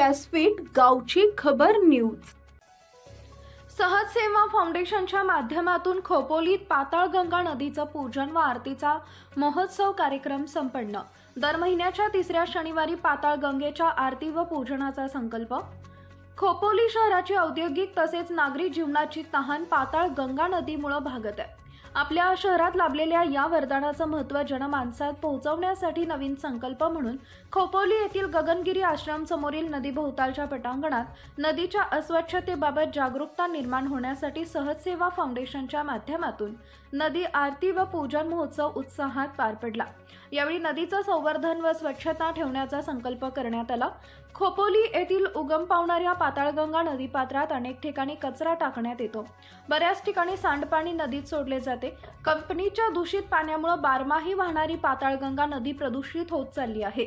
व्यासपीठ गावची खबर न्यूज. सहज सेवा फाउंडेशनच्या माध्यमातून खोपोलीत पाताळगंगा नदीचं पूजन व आरतीचा महोत्सव कार्यक्रम संपन्न. दर महिन्याच्या तिसऱ्या शनिवारी पाताळगंगेच्या आरती व पूजनाचा संकल्प खोपोली शहराची औद्योगिक तसेच नागरी जीवनाची तहान पाताळ गंगा नदीमुळं भागत आहे. आपल्या शहरात लाभलेल्या या वरदानाचं महत्त्व जनमानसात पोहोचवण्यासाठी नवीन संकल्प म्हणून खोपोली येथील गगनगिरी आश्रम समोरील नदीभोवतालच्या पटांगणात नदीच्या अस्वच्छतेबाबत जागरूकता निर्माण होण्यासाठी सहजसेवा फाउंडेशनच्या माध्यमातून नदी आरती व पूजन महोत्सव उत्साहात पार पडला. यावेळी नदीचं संवर्धन व स्वच्छता ठेवण्याचा संकल्प करण्यात आला. खोपोली येथील उगम पावणाऱ्या पाताळगंगा नदीपात्रात अनेक ठिकाणी कचरा टाकण्यात येतो. बऱ्याच ठिकाणी सांडपाणी नदीत सोडले जाते. कंपनीच्या दूषित पाण्यामुळे बारमाही वाहणारी पाताळगंगा नदी प्रदूषित होत चालली आहे.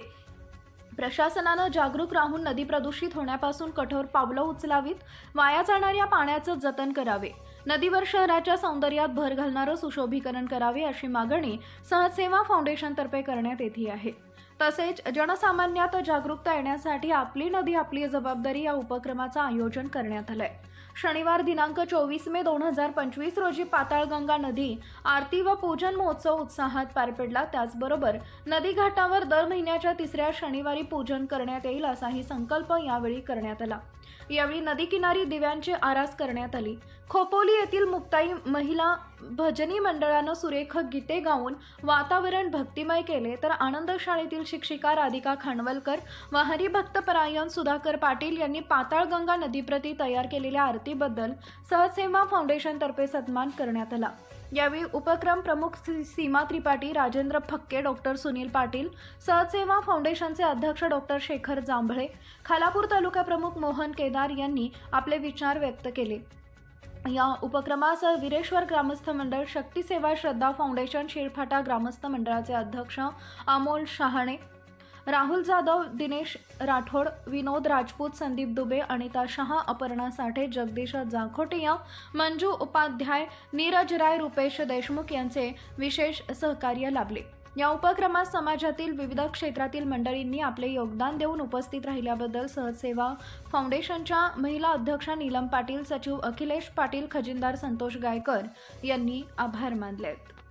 प्रशासनानं जागरूक राहून नदी प्रदूषित होण्यापासून कठोर पावलं उचलावीत वाया जाणाऱ्या पाण्याचं जतन करावे. नदीवर शहराच्या सौंदर्यात भर घालणारं सुशोभीकरण करावे अशी मागणी सहसेवा फाउंडेशनतर्फे करण्यात येते आहे. तसेच जनसामान्यात जागरूकता येण्यासाठी आपली नदी आपली जबाबदारी या उपक्रमाचं आयोजन करण्यात आलंय. शनिवार दिनांक चोवीस मे दोन हजार पंचवीस रोजी पाताळगंगा नदी आरती व पूजन महोत्सव उत्साहात पार पडला. त्याचबरोबर नदी घाटावर दर महिन्याच्या तिसऱ्या शनिवारी पूजन करण्यात येईल असाही संकल्प यावेळी करण्यात आला. यावेळी नदी किनारी दिव्यांची आरास करण्यात आली. खोपोली येथील मुक्ताई महिला भजनी मंडळानं सुरेख गीते गाऊन वातावरण भक्तिमय केले तर आनंद शाळेतील शिक्षिका राधिका खानवलकर व हरिभक्तपरायण सुधाकर पाटील यांनी पाताळगंगा नदीप्रती तयार केलेल्या आरतीबद्दल सहसेवा फाउंडेशनतर्फे सन्मान करण्यात आला. यावेळी उपक्रम प्रमुख सी- सीमा त्रिपाठी राजेंद्र फक्के डॉक्टर सुनील पाटील सहसेवा फाउंडेशनचे अध्यक्ष डॉक्टर शेखर जांभळे खालापूर तालुका प्रमुख मोहन केदार यांनी आपले विचार व्यक्त केले. या उपक्रमास विरेश्वर ग्रामस्थ मंडळ शक्ती सेवा श्रद्धा फाउंडेशन शिरफाटा ग्रामस्थ मंडळाचे अध्यक्ष अमोल शहाणे राहुल जाधव दिनेश राठोड विनोद राजपूत संदीप दुबे अनिता शहा अपर्णा साठे जगदीश जाखोटिया मंजू उपाध्याय नीरज राय रुपेश देशमुख यांचे विशेष सहकार्य लाभले. या उपक्रमात समाजातील विविध क्षेत्रातील मंडळींनी आपले योगदान देऊन उपस्थित राहिल्याबद्दल सहसेवा फाउंडेशनच्या महिला अध्यक्षा नीलम पाटील सचिव अखिलेश पाटील खजिनदार संतोष गायकर यांनी आभार मानले आहेत